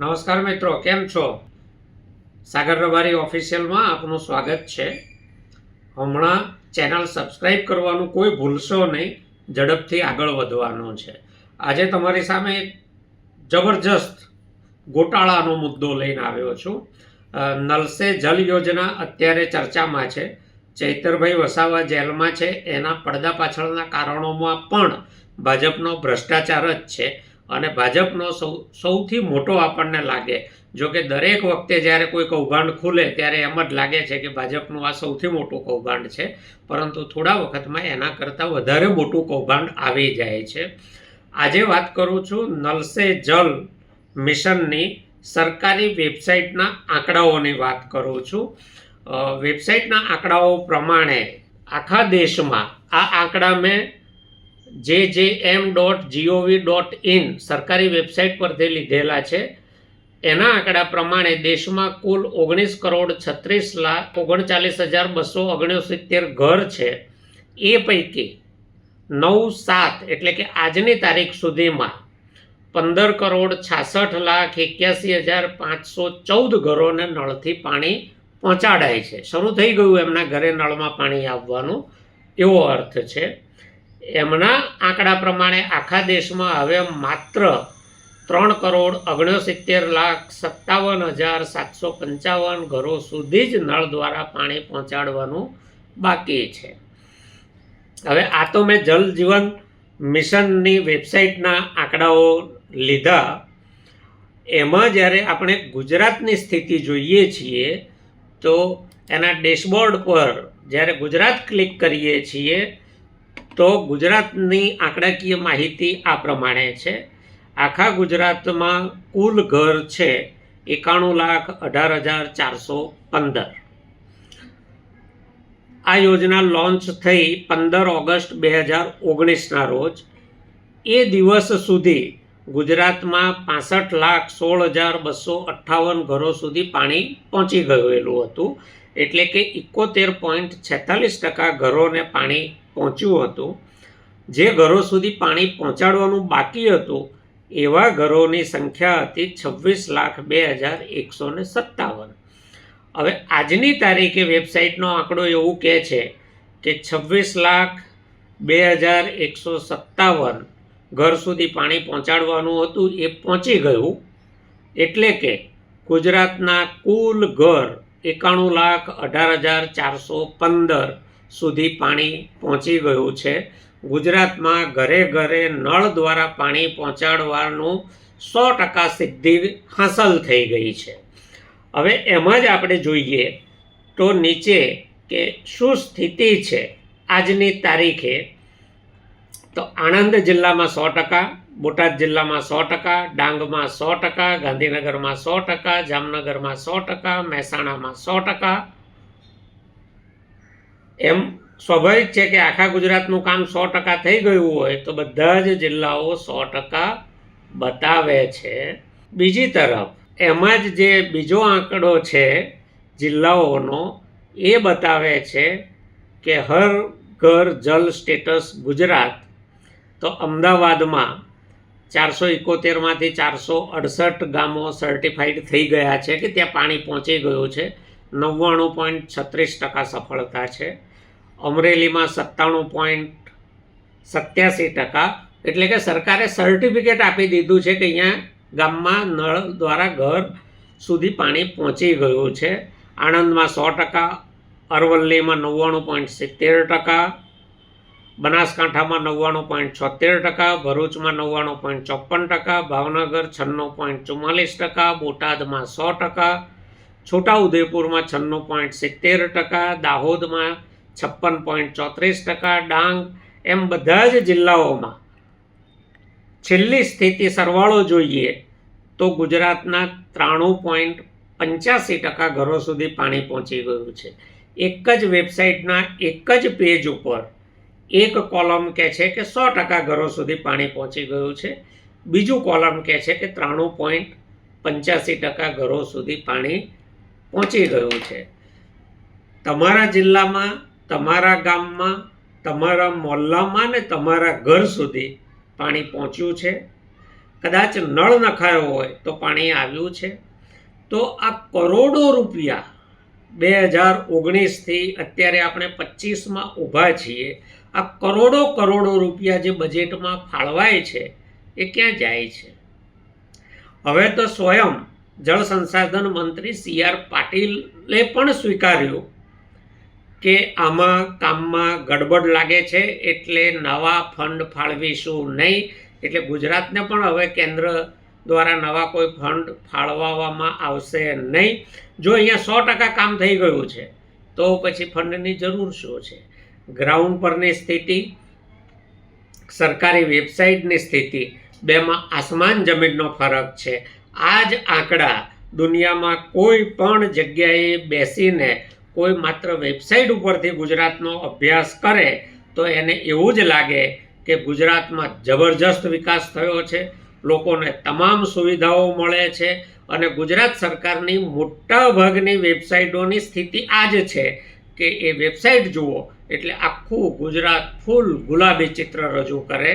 નમસ્કાર મિત્રો, કેમ છો? સાગર રબારી ઓફિશિયલમાં આપનું સ્વાગત છે. હમણાં ચેનલ સબસ્ક્રાઈબ કરવાનું કોઈ ભૂલશો નહીં, ઝડપથી આગળ વધવાનું છે. આજે તમારી સામે જબરજસ્ત ગોટાળાનો મુદ્દો લઈને આવ્યો છું. નલસે જલ યોજના અત્યારે ચર્ચામાં છે. ચૈતરભાઈ વસાવા જેલમાં છે. એના પડદા પાછળના કારણોમાં પણ ભાજપનો ભ્રષ્ટાચાર જ છે. અને ભાજપનો સૌ, સૌથી મોટો આપણને લાગે. જો કે દરેક વખતે જ્યારે કોઈ કૌભાંડ ખુલે ત્યારે એમ જ લાગે છે કે ભાજપનું આ સૌથી મોટું કૌભાંડ છે. પરંતુ થોડા વખતમાં એના કરતાં વધારે મોટું કૌભાંડ આવી જાય છે. આજે વાત કરું છું નલસે જલ મિશનની સરકારી વેબસાઇટના આંકડાઓની વાત કરું છું. વેબસાઇટના આંકડાઓ પ્રમાણે આખા દેશમાં આ આંકડા મેં જે જે M dot GOV dot IN સરકારી વેબસાઇટ પરથી લીધેલા છે. એના આંકડા પ્રમાણે દેશમાં કુલ ઓગણીસ કરોડ છત્રીસ લાખ ઓગણચાલીસ હજાર બસો ઓગણસિત્તેર ઘર છે. એ પૈકી નવ સાત એટલે કે આજની તારીખ સુધીમાં પંદર કરોડ છાસઠ લાખ એક્યાસી હજાર પાંચસો ચૌદ ઘરોને નળથી પાણી પહોંચાડાય છે. શરૂ થઈ ગયું એમના ઘરે નળમાં પાણી આવવાનું. એવો અર્થ છે. એમના આંકડા પ્રમાણે આખા દેશમાં હવે માત્ર ત્રણ કરોડ ઓગણસિત્તેર લાખ સત્તાવન હજાર સાતસો પંચાવન ઘરો સુધી જ નળ દ્વારા પાણી પહોંચાડવાનું બાકી છે. હવે આ તો મેં જલ જીવન મિશનની વેબસાઇટના આંકડાઓ લીધા. એમાં જ્યારે આપણે ગુજરાતની સ્થિતિ જોઈએ છીએ, તો એના ડેશબોર્ડ પર જ્યારે ગુજરાત ક્લિક કરીએ છીએ તો ગુજરાતની આંકડાકીય માહિતી આ પ્રમાણે છે. આખા ગુજરાતમાં કુલ ઘર છે એકાણું લાખ અઢાર હજાર ચારસો પંદર. આ યોજના લોન્ચ થઈ પંદર ઓગસ્ટ બે હજાર ઓગણીસના રોજ. એ દિવસ સુધી ગુજરાતમાં પાસઠ લાખ સોળ હજાર બસો અઠ્ઠાવન ઘરો સુધી પાણી પહોંચી ગયેલું હતું. એટલે કે ઇકોતેર પોઈન્ટ છેતાલીસ ટકા ઘરોને પાણી પહોંચ્યું હતું. જે ઘરો સુધી પાણી પહોંચાડવાનું બાકી હતું, એવા ઘરોની સંખ્યા હતી છવ્વીસ લાખ બે હજાર એકસો ને સત્તાવન. હવે આજની તારીખે વેબસાઇટનો આંકડો એવું કહે છે કે છવ્વીસ લાખ બે હજાર એકસો સત્તાવન ઘર સુધી પાણી પહોંચાડવાનું હતું, એ પહોંચી ગયું. એટલે કે ગુજરાતના કુલ ઘર એકાણું લાખ અઢાર હજાર ચારસો પંદર સુધી પાણી પહોંચી ગયું છે. ગુજરાતમાં ઘરે ઘરે નળ દ્વારા પાણી પહોંચાડવાનું સો ટકા સિદ્ધિ હાંસલ થઈ ગઈ છે. હવે એમાં જ આપણે જોઈએ તો નીચે કે શું સ્થિતિ છે આજની તારીખે? તો આણંદ જિલ્લામાં સો ટકા, બોટાદ જિલ્લામાં સો ટકા, ડાંગમાં સો ટકા, ગાંધીનગરમાં સો ટકા, જામનગરમાં સો ટકા, મહેસાણામાં સો ટકા એમ સ્વાભાવિક છે કે આખા ગુજરાતનું કામ સો ટકા થઈ ગયું હોય તો બધા જ જિલ્લાઓ સો ટકા બતાવે છે. બીજી તરફ, એમાં જ જે બીજો આંકડો છે જિલ્લાઓનો, એ બતાવે છે કે હર ઘર જલ સ્ટેટસ ગુજરાત, તો અમદાવાદમાં ચારસો એકોતેરમાંથી ચારસો અડસઠ ગામો સર્ટિફાઈડ થઈ ગયા છે કે ત્યાં પાણી પહોંચી ગયું છે. નવ્વાણું પોઈન્ટ છત્રીસ ટકા સફળતા છે. અમરેલીમાં સત્તાણું પોઈન્ટ સત્યાસી ટકા. એટલે કે સરકારે સર્ટિફિકેટ આપી દીધું છે કે અહીંયા ગામમાં નળ દ્વારા ઘર સુધી પાણી પહોંચી ગયું છે. આણંદમાં સો ટકા, અરવલ્લીમાં નવ્વાણું પોઈન્ટ સિત્તેર ટકા, બનાસકાંઠામાં નવ્વાણું પોઈન્ટ છોતેર ટકા, ભરૂચમાં નવ્વાણું પોઈન્ટ ચોપન ટકા, ભાવનગર છન્નું પોઈન્ટ ચુમ્માલીસ ટકા, બોટાદમાં સો ટકા, છોટાઉદેપુરમાં છન્નું પોઈન્ટ સિત્તેર ટકા, દાહોદમાં છપ્પન પોઈન્ટ ચોત્રીસ ટકા ડાંગ એમ બધા જ જિલ્લાઓમાં. છેલ્લી સ્થિતિ સરવાળો જોઈએ તો ગુજરાતના ત્રાણું પોઈન્ટ પંચ્યાસી ટકા ઘરો સુધી પાણી પહોંચી ગયું છે. એક જ વેબસાઇટના એક જ પેજ ઉપર એક કોલમ કહે છે કે સો ટકા ઘરો સુધી પાણી પહોંચી ગયું છે. બીજું કોલમ કહે છે કે ત્રાણું પોઈન્ટ પંચ્યાસી ટકા ઘરો સુધી પાણી પહોંચી ગયું છે. તમારા જિલ્લામાં તમારા ગામમાં, તમારા મોહલ્લામાં ને તમારા ઘર સુધી પાણી પહોંચ્યું છે. કદાચ નળ નખાયો હોય તો પાણી આવ્યું છે. તો આ કરોડો રૂપિયા બે હજાર ઓગણીસથી અત્યારે આપણે પચીસમાં ઊભા છીએ. આ કરોડો કરોડો રૂપિયા જે બજેટમાં ફાળવાય છે, એ ક્યાં જાય છે? હવે તો સ્વયં જળ સંસાધન મંત્રી સી આર પાટીલે પણ સ્વીકાર્યું કે આમાં કામમાં ગડબડ લાગે છે એટલે નવા ફંડ ફાળવીશું નહીં. એટલે ગુજરાતને પણ હવે કેન્દ્ર દ્વારા નવા કોઈ ફંડ ફાળવવામાં આવશે નહીં. જો અહીંયા સો ટકા કામ થઈ ગયું છે, તો પછી ફંડની જરૂર શું છે? ગ્રાઉન્ડ પરની સ્થિતિ, સરકારી વેબસાઇટની સ્થિતિ, બેમાં આસમાન જમીનનો ફરક છે. આ જ આંકડા દુનિયામાં કોઈ પણ જગ્યાએ બેસીને કોઈ માત્ર વેબસાઇટ ઉપરથી ગુજરાતનો અભ્યાસ કરે, તો એને એવું જ લાગે કે ગુજરાતમાં જબરજસ્ત વિકાસ થયો છે, લોકોને તમામ સુવિધાઓ મળે છે અને ગુજરાત સરકારની મોટા ભાગની વેબસાઇટોની સ્થિતિ આ જ છે કે એ વેબસાઇટ જુઓ, એટલે આખું ગુજરાત ફૂલ ગુલાબી ચિત્ર રજૂ કરે.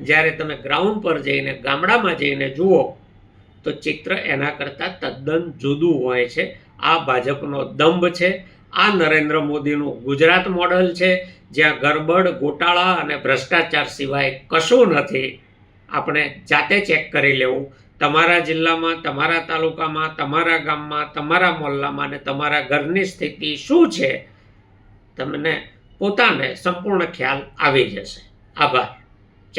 જ્યારે તમે ગ્રાઉન્ડ પર જઈને, ગામડામાં જઈને જુઓ, તો ચિત્ર એના કરતાં તદ્દન જુદું હોય છે. આ ભાજપનો દંભ છે. આ નરેન્દ્ર મોદીનું ગુજરાત મોડલ છે, જ્યાં ગરબડ, ગોટાળા અને ભ્રષ્ટાચાર સિવાય કશું નથી. આપણે જાતે ચેક કરી લેવું. તમારા જિલ્લામાં, તમારા તાલુકામાં, તમારા ગામમાં, તમારા મોહલ્લામાં અને તમારા ઘરની સ્થિતિ શું છે, તમને પોતાને સંપૂર્ણ ખ્યાલ આવી જશે. આભાર.